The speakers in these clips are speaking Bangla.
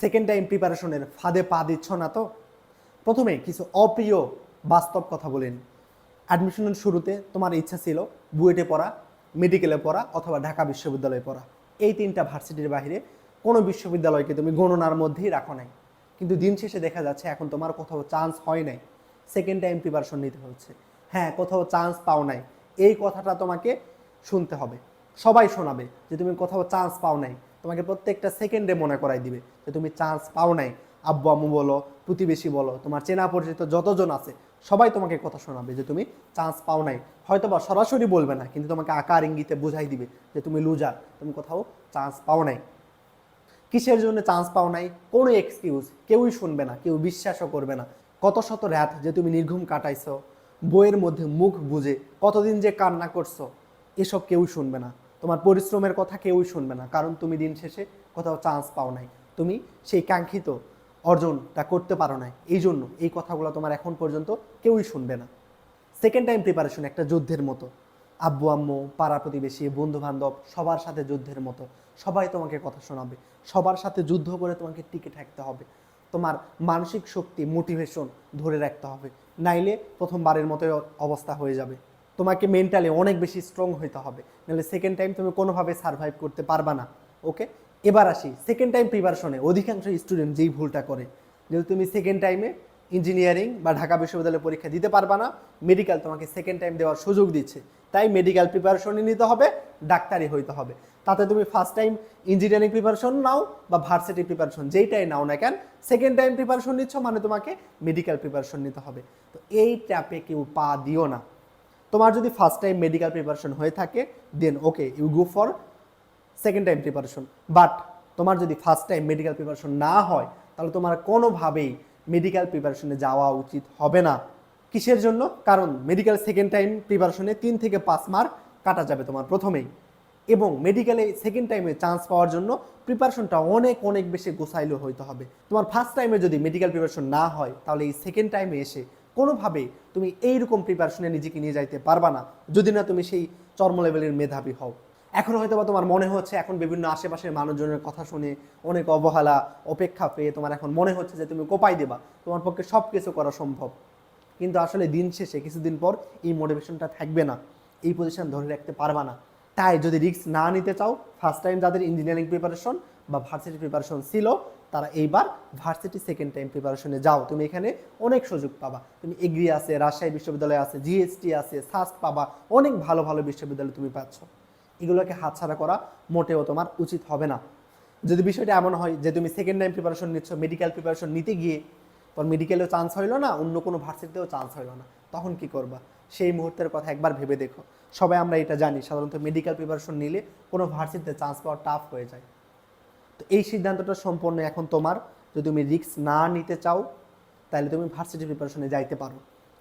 সেকেন্ড টাইম প্রিপারেশনের ফাঁদে পা দিচ্ছ না তো? প্রথমে কিছু অপ্রিয় বাস্তব কথা বলেন। অ্যাডমিশনের শুরুতে তোমার ইচ্ছা ছিল বুয়েটে পড়া মেডিকেলে পড়া অথবা ঢাকা বিশ্ববিদ্যালয়ে পড়া। এই তিনটা ভার্সিটির বাইরে কোনো বিশ্ববিদ্যালয়কে তুমি গণনার মধ্যেই রাখো নাই। কিন্তু দিন শেষে দেখা যাচ্ছে এখন তোমার কোথাও চান্স হয় নাই। সেকেন্ড টাইম প্রিপারেশন নিতে হচ্ছে। হ্যাঁ কোথাও চান্স পাও নাই। এই কথাটা তোমাকে শুনতে হবে। সবাই শোনাবে যে তুমি কোথাও চান্স পাও নাই। তোমাকে প্রত্যেকটা সেকেন্ডে মনে করাই দিবে যে তুমি চান্স পাও নাই। আব্বু, আম্মু বলো, প্রতিবেশী বলো, তোমার চেনা পরিচিত যতজন আছে, সবাই তোমাকে কথা শোনাবে যে তুমি চান্স পাও নাই। হয়তো বা সরাসরি বলবে না, কিন্তু তোমাকে আকার ইঙ্গিতে বুঝাই দিবে যে তুমি লুজার তুমি কোথাও চান্স পাও নাই। কিসের জন্য চান্স পাও নাই? কোনো এক্সকিউজ কেউই শুনবে না, কেউ বিশ্বাসও করবে না। কত শত রাত যে তুমি নির্ঘুম কাটাইছো, বইয়ের মধ্যে মুখ বুঝে কতদিন যে কান্না করছ, এসব কেউই শুনবে না। তোমার পরিশ্রমের কথা কেউই শুনবে না, কারণ তুমি দিন শেষে কোথাও চান্স পাও নাই। তুমি সেই কাঙ্ক্ষিত অর্জনটা করতে পারো নাই, এই জন্য এই কথাগুলো তোমার এখন পর্যন্ত কেউই শুনবে না। সেকেন্ড টাইম প্রিপারেশন একটা যুদ্ধের মতো। আব্বু, আম্মু, পাড়া প্রতিবেশী বন্ধু বান্ধব সবার সাথে যুদ্ধের মতো। সবাই তোমাকে কথা শোনাবে, সবার সাথে যুদ্ধ করে তোমাকে টিকে থাকতে হবে। তোমার মানসিক শক্তি মোটিভেশন ধরে রাখতে হবে। নাইলে প্রথমবারের মতো অবস্থা হয়ে যাবে। তোমাকে মেন্টালি অনেক বেশি স্ট্রং হইতে হবে। নাহলে সেকেন্ড টাইম তুমি কোনোভাবে সার্ভাইভ করতে পারবা না। ওকে এবার আসি। সেকেন্ড টাইম প্রিপারেশনে অধিকাংশ স্টুডেন্ট যেই ভুলটা করে, যেহেতু তুমি সেকেন্ড টাইমে ইঞ্জিনিয়ারিং বা ঢাকা বিশ্ববিদ্যালয়ে পরীক্ষা দিতে পারবা না মেডিকেল তোমাকে সেকেন্ড টাইম দেওয়ার সুযোগ দিচ্ছে। তাই মেডিকেল প্রিপারেশনই নিতে হবে, ডাক্তারি হইতে হবে। তাতে তুমি ফার্স্ট টাইম ইঞ্জিনিয়ারিং প্রিপারেশন নাও বা ভার্সিটি প্রিপারেশন যেইটাই নাও না কেন সেকেন্ড টাইম প্রিপারেশন নিচ্ছ মানে তোমাকে মেডিকেল প্রিপারেশন নিতে হবে। তো এই ট্যাপে কেউ পা দিও না। তোমার যদি ফার্স্ট টাইম মেডিকেল প্রিপারেশন হয়ে থাকে then okay you go for second time preparation but তোমার যদি ফার্স্ট টাইম মেডিকেল প্রিপারেশন না হয়, তাহলে তোমার কোনোভাবেই মেডিকেল প্রিপারেশনে যাওয়া উচিত হবে না। কিসের জন্য? কারণ মেডিকেল সেকেন্ড টাইম প্রিপারেশনে তিন থেকে পাঁচ মার্ক কাটা যাবে তোমার প্রথমেই। এবং মেডিকেলে সেকেন্ড টাইমে চান্স পাওয়ার জন্য প্রিপারেশনটা অনেক অনেক বেশি গোছাইলো হইতে হবে। তোমার ফার্স্ট টাইমে যদি মেডিকেল প্রিপারেশন না হয়, তাহলে এই সেকেন্ড টাইমে এসে কোনোভাবেই তুমি এইরকম প্রিপারেশনে নিজেকে নিয়ে যাইতে পারবা না, যদি না তুমি সেই চর্ম লেভেলের মেধাবী হও। এখন হয়তো বা তোমার মনে হচ্ছে, এখন বিভিন্ন আশেপাশের মানুষজনের কথা শুনে অনেক অবহেলা, অপেক্ষা পেয়ে তোমার এখন মনে হচ্ছে যে তুমি কোপাই দেবা, তোমার পক্ষে সব কিছু করা সম্ভব। কিন্তু আসলে দিন শেষে, কিছুদিন পর এই মোটিভেশনটা থাকবে না, এই পজিশন ধরে রাখতে পারবা না। তাই যদি রিস্ক না নিতে চাও ফার্স্ট টাইম যাদের ইঞ্জিনিয়ারিং প্রিপারেশন বা ভার্সিটি প্রিপারেশন ছিল এইবার ভার্সিটি সেকেন্ড টাইম প্রিপারেশনে যাও। তুমি এখানে অনেক সুযোগ পাবা। তুমি এগ্রি আছে, রাজশাহী বিশ্ববিদ্যালয় আছে জিএসটি আছে সাস্ট পাবা, অনেক ভালো ভালো বিশ্ববিদ্যালয় তুমি পাচ্ছ। এগুলোকে হাতছাড়া করা মোটেও তোমার উচিত হবে না। যদি বিষয়টা এমন হয় যে তুমি সেকেন্ড টাইম প্রিপারেশন নিচ্ছ মেডিকেল প্রিপারেশন নিতে গিয়ে তোর মেডিকেলেও চান্স হইল না, অন্য কোনো ভার্সিটিতেও চান্স হইল না, তখন কি করবা? সেই মুহূর্তের কথা একবার ভেবে দেখো। সবাই আমরা এটা জানি, সাধারণত মেডিকেল প্রিপারেশন নিলে কোনো ভার্সিটিতে চান্স পাওয়া টাফ হয়ে যায়। তো এই সিদ্ধান্তটা সম্পূর্ণ এখন তোমার। যদি তুমি রিস্ক না নিতে চাও, তাহলে তুমি ভার্সিটি প্রিপারেশনে যাইতে পারো।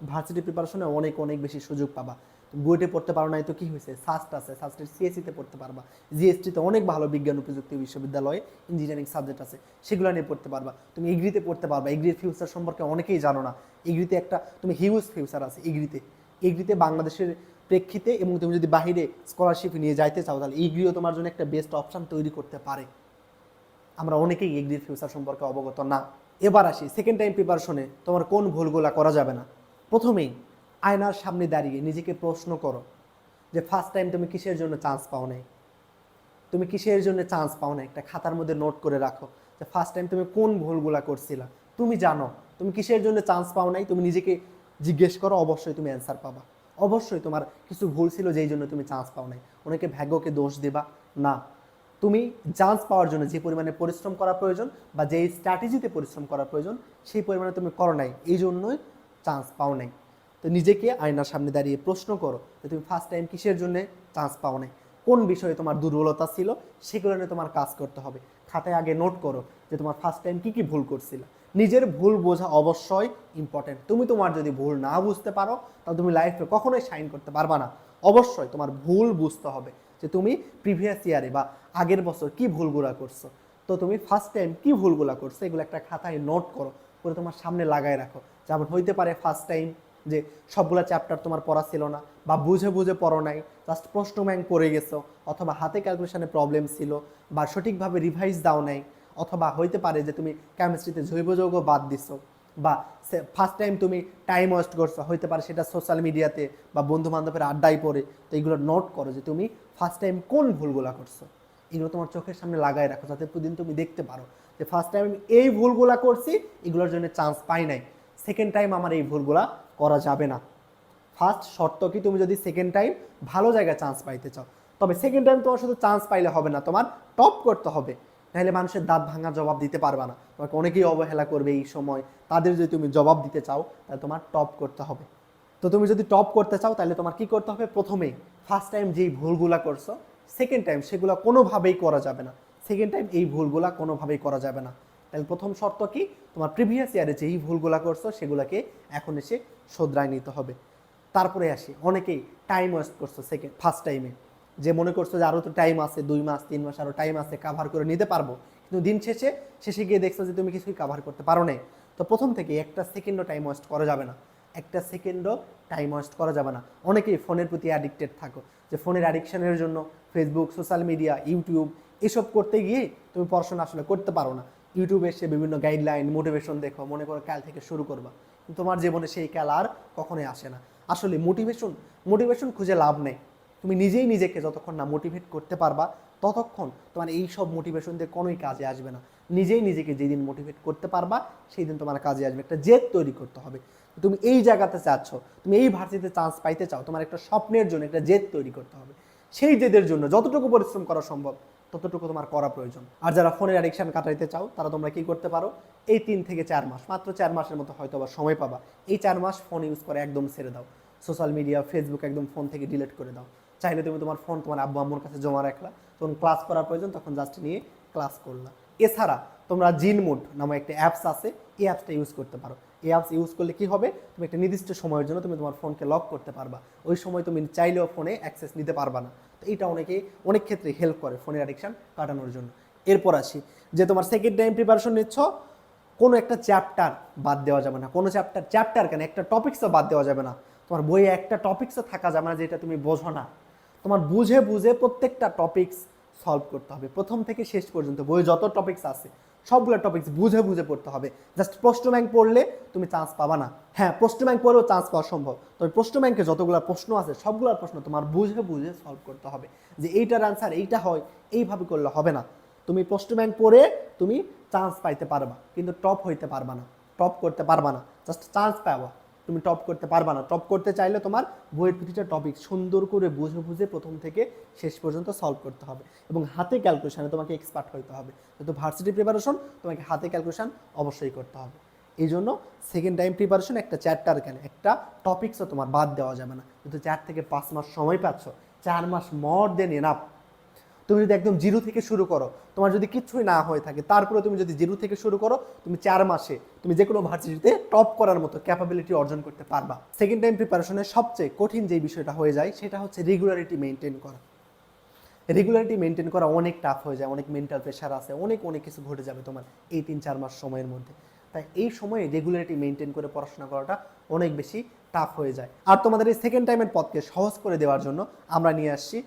ভার্সিটি প্রিপারেশনে অনেক অনেক বেশি সুযোগ পাবা। বুয়েটে পড়তে পারো নাই তো কি হয়েছে? সাস্ট আছে সাস্টের সিএসিতে পড়তে পারবা। জিএসটিতে অনেক ভালো বিজ্ঞান ও প্রযুক্তি বিশ্ববিদ্যালয়ে ইঞ্জিনিয়ারিং সাবজেক্ট আছে। সেগুলো নিয়ে পড়তে পারবা। তুমি এগ্রিতে পড়তে পারবা। এগ্রির ফিউচার সম্পর্কে অনেকেই জানো না। এগ্রিতে একটা, তুমি হিউজ ফিউচার আছে এগ্রিতে এগ্রিতে বাংলাদেশের প্রেক্ষিতে এবং তুমি যদি বাহিরে স্কলারশিপ নিয়ে যাইতে চাও, তাহলে এগ্রিও তোমার জন্য একটা বেস্ট অপশন তৈরি করতে পারে। আমরা অনেকেই এগ্রির ফিউচার সম্পর্কে অবগত না। এবার আসি সেকেন্ড টাইম প্রিপারেশনে তোমার কোন ভুলগুলা করা যাবে না। প্রথমেই আয়নার সামনে দাঁড়িয়ে নিজেকে প্রশ্ন করো যে ফার্স্ট টাইম তুমি কিসের জন্য চান্স পাও নাই? তুমি কিসের জন্য চান্স পাও না একটা খাতার মধ্যে নোট করে রাখো যে ফার্স্ট টাইম তুমি কোন ভুলগুলা করছিলা। তুমি জানো, তুমি কিসের জন্য চান্স পাও নাই? তুমি নিজেকে জিজ্ঞেস করো, অবশ্যই তুমি অ্যান্সার পাবা। অবশ্যই তোমার কিছু ভুল ছিল যেই জন্য তুমি চান্স পাও নাই। অনেকে ভাগ্যকে দোষ দেবা। না। তুমি চান্স পাওয়ার জন্য যে পরিমাণে পরিশ্রম করা প্রয়োজন বা যেই স্ট্র্যাটেজিতে পরিশ্রম করা প্রয়োজন, সেই পরিমাণে তুমি করো নাই। এই জন্যই চান্স পাও নাই। তো নিজেকে আয়নার সামনে দাঁড়িয়ে প্রশ্ন করো যে তুমি ফার্স্ট টাইম কিসের জন্য চান্স পাও নাই? কোন বিষয়ে তোমার দুর্বলতা ছিল? সেগুলো নিয়ে তোমার কাজ করতে হবে। খাতায় আগে নোট করো যে তোমার ফার্স্ট টাইম কী কী ভুল করছিল। নিজের ভুল বোঝা অবশ্যই ইম্পর্টেন্ট তুমি তোমার যদি ভুল না বুঝতে পারো, তাহলে তুমি লাইফে কখনোই সাইন করতে পারবা না। অবশ্যই তোমার ভুল বুঝতে হবে। যে তুমি প্রিভিয়াস ইয়ারে বা আগের বছর কি ভুলগুলা করছ? তো তুমি ফার্স্ট টাইম কি ভুলগুলা করছ? এগুলো একটা খাতায় নোট করো, করে তোমার সামনে লাগায় রাখো। যেমন হইতে পারে ফার্স্ট টাইম যে সবগুলা চ্যাপ্টার তোমার পড়া ছিল না বা বুঝে বুঝে পড়ো নাই জাস্ট প্রশ্ন ব্যাংক পড়ে গেছো, অথবা হাতে ক্যালকুলেশনে প্রবলেম ছিল বা সঠিকভাবে রিভাইজ দাও নাই, অথবা হইতে পারে যে তুমি কেমিস্ট্রিতে জৈব যৌগ বাদ দিছো। বা ফার্স্ট টাইম তুমি টাইম ওয়েস্ট করছ, হইতে পারে সেটা সোশ্যাল মিডিয়াতে বা বন্ধু বান্ধবের আড্ডায় পড়ে, তো এগুলো নোট করো যে তুমি ফার্স্ট টাইম কোন ভুলগুলা করছ। এগুলো তোমার চোখের সামনে লাগাই রাখো যাতে প্রতিদিন তুমি দেখতে পারো যে ফার্স্ট টাইম আমি এই ভুলগুলা করছি, এগুলোর জন্য চান্স পাই নাই। সেকেন্ড টাইম আমার এই ভুলগুলা করা যাবে না। ফার্স্ট শর্ত কি? তুমি যদি সেকেন্ড টাইম ভালো জায়গায় চান্স পাইতে চাও। তবে সেকেন্ড টাইম তোমার শুধু চান্স পাইলে হবে না, তোমার টপ করতে হবে। নাহলে মানুষের দাঁত ভাঙা জবাব দিতে পারবে না। তোমাকে অনেকেই অবহেলা করবে এই সময়। তাদের যদি তুমি জবাব দিতে চাও, তাহলে তোমার টপ করতে হবে। তো তুমি যদি টপ করতে চাও, তাহলে তোমার কি করতে হবে? প্রথমেই ফার্স্ট টাইম যেই ভুলগুলা করছ সেকেন্ড টাইম সেগুলো কোনোভাবেই করা যাবে না। সেকেন্ড টাইম এই ভুলগুলা কোনোভাবেই করা যাবে না। তাহলে প্রথম শর্ত কি? তোমার প্রিভিয়াস ইয়ারে যেই ভুলগুলা করছ, সেগুলোকে এখন এসে শোধরায় নিতে হবে। তারপরে আসি। অনেকেই টাইম ওয়েস্ট করছ সেকেন্ড ফার্স্ট টাইমে যে মনে করছ যে আরও তো টাইম আছে, দুই মাস, তিন মাস আরও টাইম আছে কাভার করে নিতে পারব। কিন্তু দিন শেষে শেষে গিয়ে দেখছ যে তুমি কিছুই কাভার করতে পারো নাই। তো প্রথম থেকে একটা সেকেন্ডও টাইম ওয়েস্ট করা যাবে না। একটা সেকেন্ডও টাইম ওয়েস্ট করা যাবে না। অনেকেই ফোনের প্রতি অ্যাডিক্টেড থাকো। যে ফোনের অ্যাডিকশনের জন্য ফেসবুক সোশ্যাল মিডিয়া ইউটিউব এসব করতে গিয়ে তুমি পড়াশোনা আসলে করতে পারো না। ইউটিউবে এসে বিভিন্ন গাইডলাইন মোটিভেশন দেখো, মনে করো কাল থেকে শুরু করবা। তোমার জীবনে সেই কাল আর কখনোই আসে না। আসলে মোটিভেশন মোটিভেশন খুঁজে লাভ নেই। তুমি নিজেই নিজেকে যতক্ষণ না মোটিভেট করতে পারবা, ততক্ষণ তোমার এই সব মোটিভেশন দিয়ে কোনোই কাজে আসবে না। নিজেই নিজেকে যেদিন মোটিভেট করতে পারবা সেই দিন তোমার কাজে আসবে। একটা জেদ তৈরি করতে হবে। তুমি এই জায়গাতে চাচ্ছ তুমি এই ভার্সিটিতে চান্স পাইতে চাও, তোমার একটা স্বপ্নের জন্য একটা জেদ তৈরি করতে হবে। সেই জেদের জন্য যতটুকু পরিশ্রম করা সম্ভব, ততটুকু তোমার করা প্রয়োজন। আর যারা ফোনের অ্যাডিকশান কাটাইতে চাও, তারা তোমরা কি করতে পারো? এই তিন থেকে চার মাস, মাত্র চার মাসের মতো হয়তো আবার সময় পাবা। এই চার মাস ফোন ইউজ করে একদম ছেড়ে দাও। সোশ্যাল মিডিয়া ফেসবুক একদম ফোন থেকে ডিলিট করে দাও। চাইলে তুমি তোমার ফোন তোমার আব্বু আম্মুর কাছে জমা রাখলা, তখন ক্লাস করার প্রয়োজন, তখন জাস্ট নিয়ে ক্লাস করলা। এছাড়া তোমরা জিন মুড নামে একটা অ্যাপস আছে, এই অ্যাপসটা ইউজ করতে পারো। এই অ্যাপস ইউজ করলে কি হবে? তুমি একটা নির্দিষ্ট সময়ের জন্য তুমি তোমার ফোনকে লক করতে পারবা। ওই সময় তুমি চাইলেও ফোনে অ্যাক্সেস নিতে পারবা না। তো এটা অনেকে, অনেক ক্ষেত্রে হেল্প করে ফোনের অ্যাডিকশান কাটানোর জন্য। এরপর আসি, যে তোমার সেকেন্ড টাইম প্রিপারেশন নিচ্ছ, কোনো একটা চ্যাপ্টার বাদ দেওয়া যাবে না। কোনো চ্যাপ্টার চ্যাপ্টার কেন? একটা টপিক্সও বাদ দেওয়া যাবে না। তোমার বইয়ে একটা টপিক্সও থাকা যাবে না যেটা তুমি বোঝো না। তোমার বুঝে বুঝে প্রত্যেকটা টপিক্স সলভ করতে হবে। প্রথম থেকে শেষ পর্যন্ত বইয়ে যত টপিক্স আছে, সবগুলো টপিক্স বুঝে বুঝে পড়তে হবে। জাস্ট প্রশ্ন ব্যাংক পড়লে তুমি চান্স পাবা না। হ্যাঁ প্রশ্ন ব্যাংক পড়লেও চান্স পাওয়া সম্ভব। তবে প্রশ্ন ব্যাংকে যতগুলো প্রশ্ন আছে, সবগুলোর প্রশ্ন তোমার বুঝে বুঝে সলভ করতে হবে। যে এইটার অ্যান্সার এইটা হয়, এইভাবে করলে হবে না। তুমি প্রশ্ন ব্যাংক পড়ে তুমি চান্স পাইতে পারবা, কিন্তু টপ হইতে পারবা না। টপ করতে পারবা না। জাস্ট চান্স পাবা। তুমি টপ করতে পারবা না। টপ করতে চাইলে তোমার বইয়ের প্রতিটা টপিক সুন্দর করে বুঝে বুঝে প্রথম থেকে শেষ পর্যন্ত সলভ করতে হবে এবং হাতে ক্যালকুলেশানে তোমাকে এক্সপার্ট হইতে হবে। যেহেতু ভার্সিটি প্রিপারেশন তোমাকে হাতে ক্যালকুলেশান অবশ্যই করতে হবে। এই জন্য সেকেন্ড টাইম প্রিপারেশন একটা চ্যাপ্টার কেন? একটা টপিক্সও তোমার বাদ দেওয়া যাবে না। কিন্তু চার থেকে পাঁচ মাস সময় পাচ্ছ, চার মাস মর দেন এনাফ তুমি যদি একদম জিরো থেকে শুরু করো, তোমার যদি কিচ্ছুই না হয়ে থাকে, তারপরে তুমি যদি জিরো থেকে শুরু করো, তুমি চার মাসে তুমি যে কোনো ভার্সিটিতে টপ করার মতো ক্যাপাবিলিটি অর্জন করতে পারবা। সেকেন্ড টাইম প্রিপারেশনের সবচেয়ে কঠিন যে বিষয়টা হয়ে যায়, সেটা হচ্ছে রেগুলারিটি মেনটেন করা। রেগুলারিটি মেনটেন করা অনেক টাফ হয়ে যায়, অনেক মেন্টাল প্রেশার আছে, অনেক অনেক কিছু ঘটে যাবে তোমার এই তিন, চার মাস সময়ের মধ্যে। তাই এই সময়ে রেগুলারিটি মেনটেন করে পড়াশোনা করাটা অনেক বেশি টাফ হয়ে যায়। আর তোমাদের এই সেকেন্ড টাইমের পথকে সহজ করে দেওয়ার জন্য আমরা নিয়ে আসছি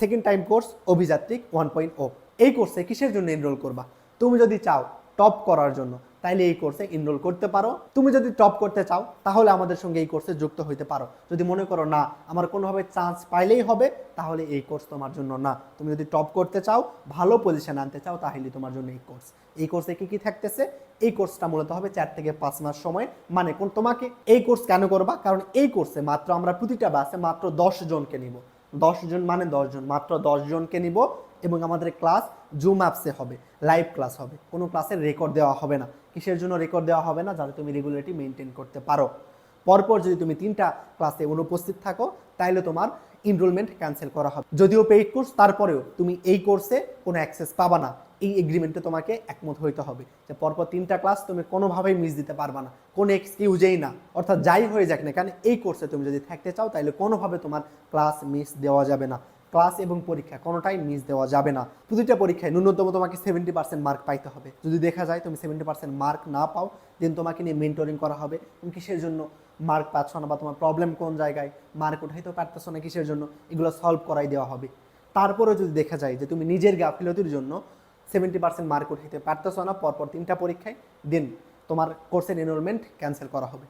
second time course Abhijatrik one point O এই কোর্সে কিসের জন্য এনরোল করবা? তুমি যদি চাও টপ করার জন্য, তাইলে এই কোর্সে এনরোল করতে পারো। তুমি যদি টপ করতে চাও, তাহলে আমাদের সঙ্গে এই কোর্সে যুক্ত হইতে পারো। যদি মনে করো, না, আমার কোনোভাবে চান্স পাইলেই হবে, তাহলে এই কোর্স তোমার জন্য না। তুমি যদি টপ করতে চাও, ভালো পজিশন আনতে চাও, তাহলে তোমার জন্য এই কোর্স এই কোর্সে কি কি থাকতেছে? এই কোর্সটা মূলত হবে চার থেকে পাঁচ মাস সময়। মানে কোন তোমাকে এই কোর্স কেন করবা? কারণ এই কোর্সে মাত্র আমরা প্রতিটা বাসে মাত্র দশ জনকে নিব। দশ জন মানে দশ জন, মাত্র দশ জনকে নিব এবং আমাদের ক্লাস জুম অ্যাপসে হবে, লাইভ ক্লাস হবে। কোনো ক্লাসের রেকর্ড দেওয়া হবে না। কিসের জন্য রেকর্ড দেওয়া হবে না? যাতে তুমি রেগুলারিটি মেনটেন করতে পারো। পরপর যদি তুমি তিনটা ক্লাসে অনুপস্থিত থাকো তাহলে তোমার ইনরোলমেন্ট ক্যান্সেল করা হবে। যদিও পেইড কোর্স তারপরেও তুমি এই কোর্সে কোনো অ্যাক্সেস পাবা না। এই এগ্রিমেন্টে তোমাকে একমত হইতে হবে যে পরপর তিনটা ক্লাস তুমি কোনোভাবেই মিস দিতে পারবা না, কোনো এক্সকিউজেই না। অর্থাৎ যাই হয়ে যাক না কারণ এই কোর্সে তুমি যদি থাকতে চাও তাহলে কোনোভাবে তোমার ক্লাস মিস দেওয়া যাবে না। ক্লাস এবং পরীক্ষা কোনোটাই মিস দেওয়া যাবে না। প্রতিটা পরীক্ষায় ন্যূনতম তোমাকে সেভেন্টি পার্সেন্ট মার্ক পাইতে হবে। যদি দেখা যায় তুমি সেভেন্টি পার্সেন্ট মার্ক না পাও দেন তোমাকে নিয়ে মেন্টরিং করা হবে। তুমি কিসের জন্য মার্ক পাচ্ছ না বা তোমার প্রবলেম কোন জায়গায়? মার্ক উঠাইতেও পারতেছো না কিসের জন্য? এগুলো সলভ করাই দেওয়া হবে। তারপরেও যদি দেখা যায় যে তুমি নিজের গাফিলতির জন্য সেভেন্টি পার্সেন্ট মার্ক উঠাইতে পারতেছো না, পরপর তিনটা পরীক্ষায় দেন তোমার কোর্সের এনরোলমেন্ট ক্যান্সেল করা হবে।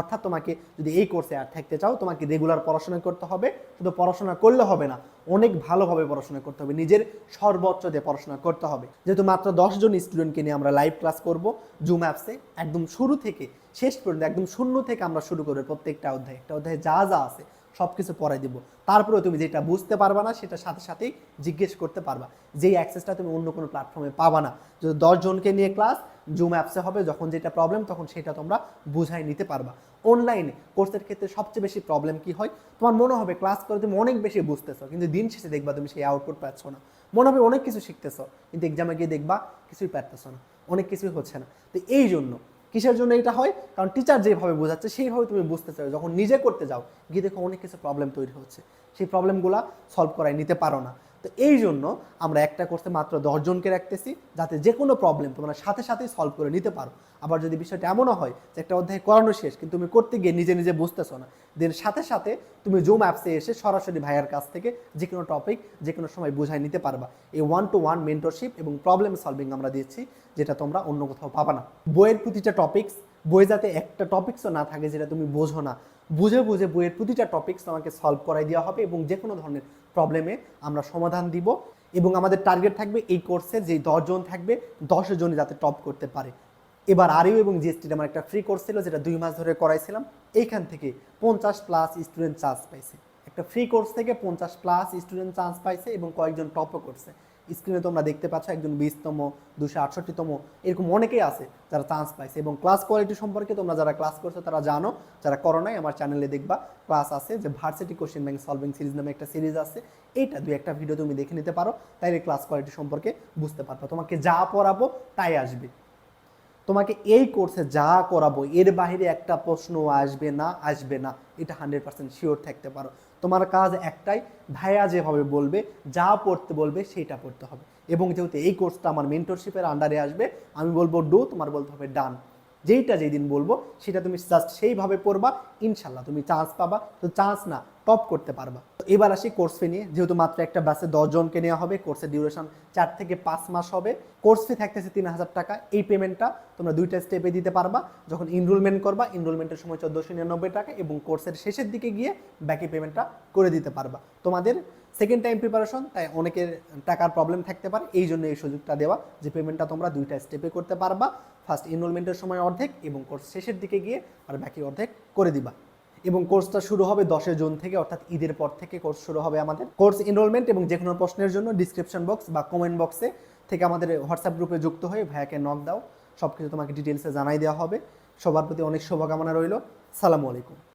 অর্থাৎ তোমাকে যদি এই কোর্সে আর থাকতে চাও, তোমাকে রেগুলার পড়াশোনা করতে হবে, শুধু পড়াশোনা করলে হবে না, অনেক ভালোভাবে পড়াশোনা করতে হবে, নিজের সর্বোচ্চ দিয়ে পড়াশোনা করতে হবে। যেহেতু মাত্র দশজন স্টুডেন্টকে নিয়ে আমরা লাইভ ক্লাস করব জুম অ্যাপসে একদম শুরু থেকে, শেষ পর্যন্ত, একদম শূন্য থেকে আমরা শুরু করব প্রত্যেকটা অধ্যায়। একটা অধ্যায়ে যা যা আছে সব কিছু পড়াই দিব। তারপরে তুমি যেটা বুঝতে পারবা না, সেটা সাথে সাথেই জিজ্ঞেস করতে পারবা। যেই অ্যাক্সেসটা তুমি অন্য কোনো প্ল্যাটফর্মে পাবা না। যদি দশজনকে নিয়ে ক্লাস জুম অ্যাপসে হবে, যখন যেটা প্রবলেম তখন সেটা তোমরা বুঝাই নিতে পারবা। অনলাইনে কোর্সের ক্ষেত্রে সবচেয়ে বেশি প্রবলেম কি হয়? তোমার মনে হবে ক্লাস করে তুমি অনেক বেশি বুঝতেছো, কিন্তু দিন শেষে দেখবা তুমি সেই আউটপুট পাচ্ছ না। মনে হবে অনেক কিছু শিখতেছো, কিন্তু এক্সামে গিয়ে দেখবা কিছুই পারতেছো না, অনেক কিছুই হচ্ছে না। তো এই জন্য কিসের জন্য এটা হয়? কারণ টিচার যেভাবে বোঝাচ্ছে, সেইভাবে তুমি বুঝতে চাও। যখন নিজে করতে যাও, গিয়ে দেখো অনেক কিছু প্রবলেম তৈরি হচ্ছে। সেই প্রবলেমগুলো সলভ করাই নিতে পারো না। তো এই জন্য আমরা একটা কোর্সে মাত্র দশজনকে রাখতেছি, যাতে যে কোনো প্রবলেম তোমরা সাথে সাথেই সলভ করে নিতে পারো। আবার যদি বিষয়টা এমনও হয় যে একটা অধ্যায় করানো শেষ, কিন্তু তুমি করতে গিয়ে নিজে নিজে বুঝতেছো না দেন সাথে সাথে তুমি জুম অ্যাপসে এসে সরাসরি ভাইয়ার কাছ থেকে যে কোনো টপিক যে কোনো সময় বুঝাই নিতে পারবা। এই ওয়ান টু ওয়ান মেন্টরশিপ এবং প্রবলেম সলভিং আমরা দিচ্ছি, যেটা তোমরা অন্য কোথাও পাবা না। বইয়ের প্রতিটা টপিক্স বই যাতে একটা টপিক্সও না থাকে যেটা তুমি বোঝো না, বুঝে বুঝে বইয়ের প্রতিটা টপিক্স তোমাকে সলভ করাই দেওয়া হবে এবং যে কোনো ধরনের প্রবলেমে আমরা সমাধান দিব এবং আমাদের টার্গেট থাকবে এই কোর্সে যে দশজন থাকবে, দশজনই যাতে টপ করতে পারে। এবার আরইউ এবং জিএসটির আমার একটা ফ্রি কোর্স ছিল যেটা দুই মাস ধরে করাইছিলাম। এইখান থেকে পঞ্চাশ প্লাস স্টুডেন্ট চান্স পাইছে। একটা ফ্রি কোর্স থেকে পঞ্চাশ প্লাস স্টুডেন্ট চান্স পাইছে এবং কয়েকজন টপও করছে। স্ক্রিনে তোমরা দেখতে পাচ্ছ একজন বিশতম, দুশো আটষট্টিতম, এরকম অনেকেই আছে যারা চান্স পাইছে। এবং ক্লাস কোয়ালিটি সম্পর্কে তোমরা যারা ক্লাস করছ, তারা জানো, যারা করো নাই, আমার চ্যানেলে দেখবা ক্লাস আছে যে varsity question bank solving series নামে একটা সিরিজ আছে। এইটা দুই একটা ভিডিও তুমি দেখে নিতে পারো, তাইলে ক্লাস কোয়ালিটি সম্পর্কে বুঝতে পারবে। তোমাকে যা পড়াবো, তাই আসবে। তোমাকে এই কোর্সে যা করাবো, এর বাইরে একটা প্রশ্ন আসবে না আসবে না। এটা হান্ড্রেড পার্সেন্ট শিওর থাকতে পারো। তোমার কাজ একটাই, ভাইয়া যেভাবে বলবে, যা পড়তে বলবে সেইটা পড়তে হবে। এবং যেহেতু এই কোর্সটা আমার মেন্টরশিপের আন্ডারে আসবে, আমি বলব ডু তোমার বলতে হবে ডান যেইটা যেই দিন বলব, সেটা তুমি জাস্ট সেইভাবে পড়বা, ইনশাল্লাহ তুমি চান্স পাবা। তো চান্স না টপ করতে পারবা। এবার আসি কোর্স ফি নিয়ে, যেহেতু মাত্র একটা বাসে দশজনকে নেওয়া হবে কোর্সের ডিউরেশন চার থেকে পাঁচ মাস হবে। কোর্স ফি থাকতেছে তিন হাজার টাকা। এই পেমেন্টটা তোমরা দুইটা স্টেপে দিতে পারবা। যখন ইনরোলমেন্ট করবা ইনরোলমেন্টের সময় চোদ্দোশো নিরানব্বই টাকা এবং কোর্সের শেষের দিকে গিয়ে বাকি পেমেন্টটা করে দিতে পারবা। তোমাদের সেকেন্ড টাইম প্রিপারেশন তাই অনেকের টাকার প্রবলেম থাকতে পারে। এই জন্য এই সুযোগটা দেওয়া যে পেমেন্টটা তোমরা দুইটা স্টেপে করতে পারবা। ফার্স্ট এনরোলমেন্টের সময় অর্ধেক এবং কোর্স শেষের দিকে গিয়ে আর বাকি অর্ধেক করে দিবা। এবং কোর্সটা শুরু হবে দশই জুন থেকে, অর্থাৎ ঈদের পর থেকে কোর্স শুরু হবে আমাদের। কোর্স এনরোলমেন্ট এবং যে কোনো প্রশ্নের জন্য ডিসক্রিপশন বক্স বা কমেন্ট বক্সে থেকে আমাদের হোয়াটসঅ্যাপ গ্রুপে যুক্ত হয়ে ভাইয়াকে নক দাও। সব কিছু তোমাকে ডিটেলসে জানাই দেওয়া হবে। সবার প্রতি অনেক শুভকামনা রইল। সালামু আলাইকুম।